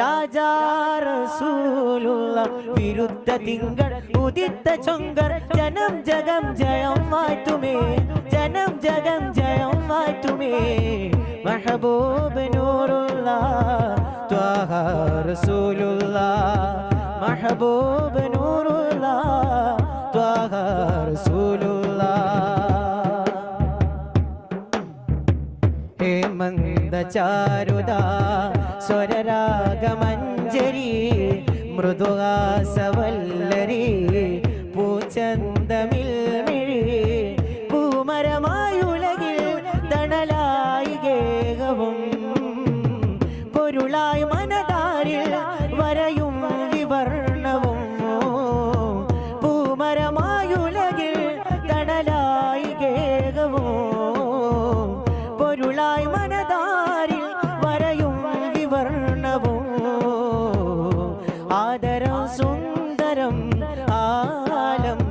രാജാ റസൂലുള്ള വിരുദ്ധ തിങ്കൾ ഉദിത്ത ചൊങ്കർ ജനം ജഗം ജയം വാറ്റുമേ ജനം ജഗം ജയം വാറ്റുമേ മഹബൂബ് നൂറുള്ള ത്വാഹ റസൂലുള്ള മഹബൂബ് നൂറുള്ള ത്വാഹ റസൂലുള്ള. ഹേമന്ത ചാരുത സ്വരരാഗമഞ്ജരി മൃദുഹാസവല്ലരി പൂച്ചന്തമിൽ മിഴി പൂമരമായുലകിൽ തണലായി ഗേഹവും പൊരുളായി മനതാരിൽ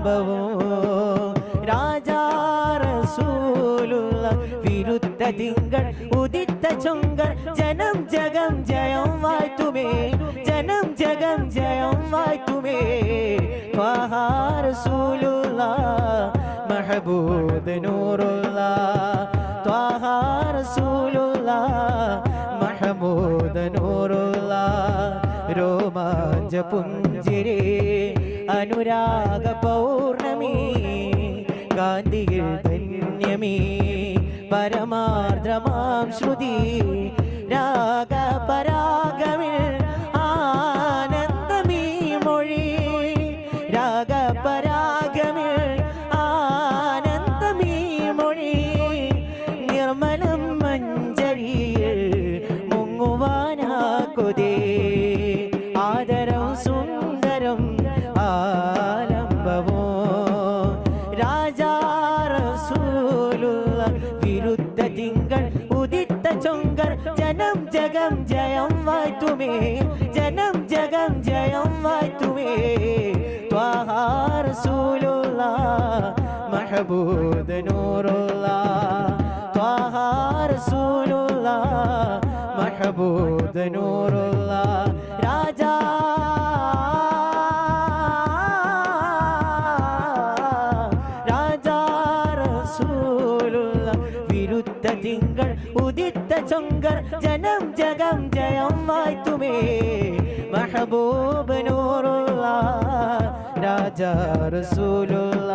ആലംബവും രാജാ റസൂലുള്ള വിരുദ്ധ തിങ്കൾ ഉദിത്ത ചൊങ്കർ ജനം ജഗം ജയം വാഴ്ത്തുമേ ജനം ജഗം ജയം വാഴ്ത്തുമേ. ത്വാഹാറസൂലുള്ള മഹബൂദ് നൂറുള്ള ത്വാഹാറസൂലുള്ള മഹബൂദ് നൂറുള്ള രോമാഞ്ച പുഞ്ചിരി അനുരാഗ പൗർണമി ഗാന്ധിയിൽ ധന്യമീ പരമാർദ്രമാം ശ്രുതി രാഗപരാഗമിൽ ആനന്ദമീ മൊഴി രാഗപരാഗമിൽ ആനന്ദമീ മൊഴി നിർമ്മലം മഞ്ചരിയിൽ മുങ്ങുവാനാക്കുതേ ജഗം ജയം വാറ്റുമേ ജനം ജഗം ജയം വാറ്റുമേ ത്വാഹാ റസൂലുള്ള മഹബൂദ് നൂറുള്ള. ത്വാഹാ റസൂലുള്ള മഹബൂദ് നൂറുള്ള. രാജാ രാജാ റസൂലുള്ള. വിരുദ്ധ തിങ്കൾ ചൊങ്കർ ജനം ജഗം ജയം വായ്ത്തുമേ. മഹബൂബ് നൂറുള്ള രാജാ റസൂലുള്ള.